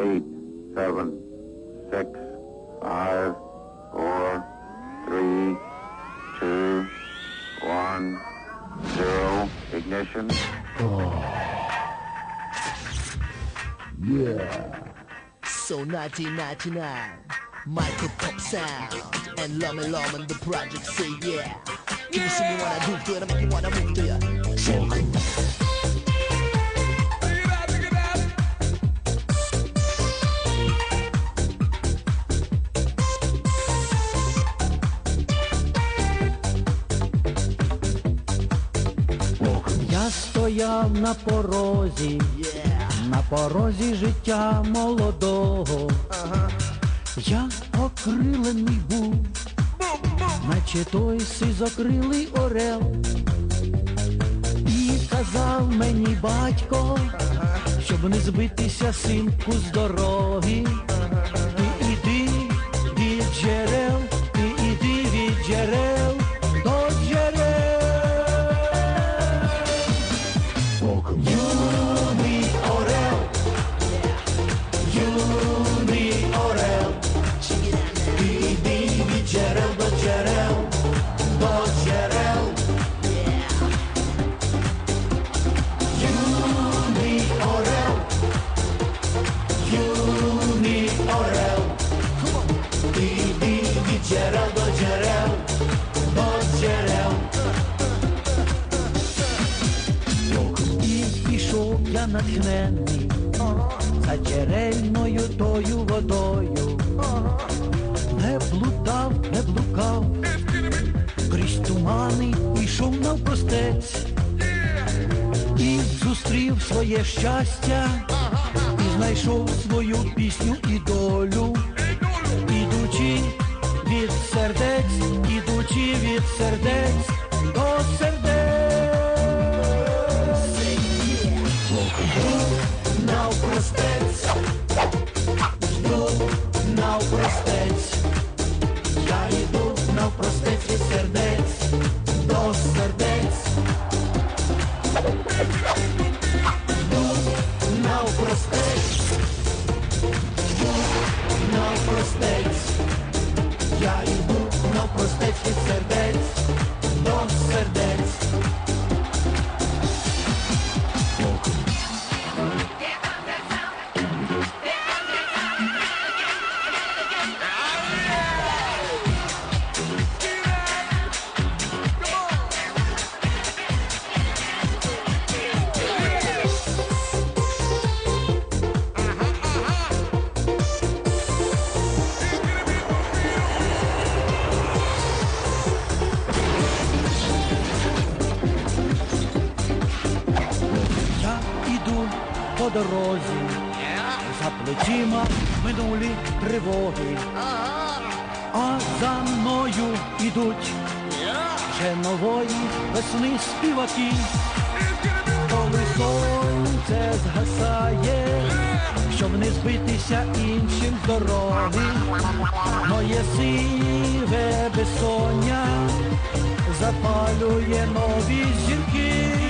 eight, seven, six, five, four, three, two, one, zero. Ignition. Oh. Yeah. So 1999, Michael Pop Sound and Lummy Lum and the project say yeah. You see me when I do to it? Стояв на порозі, на порозі життя молодого. Я окрилений був, наче той сизокрилий орел. І казав мені батько, щоб не збитися синку з дороги. Ти іди від джерел, натхнений за джерельною тою водою. Не блудав, не блукав, крізь тумани йшов навпростець і зустрів своє щастя, і знайшов свою пісню і долю, ідучи від сердець, ідучи від сердець. навпростець, я йду навпростець від сердець до сердець. Йду навпростець, йду навпростець, я йду навпростець від сердець По дорозі, за плечима минулі тривоги, а за мною ідуть вже нової весни співаки, коли сонце згасає, щоб не збитися іншим з дороги, моє сиве безсоння запалює нові зірки.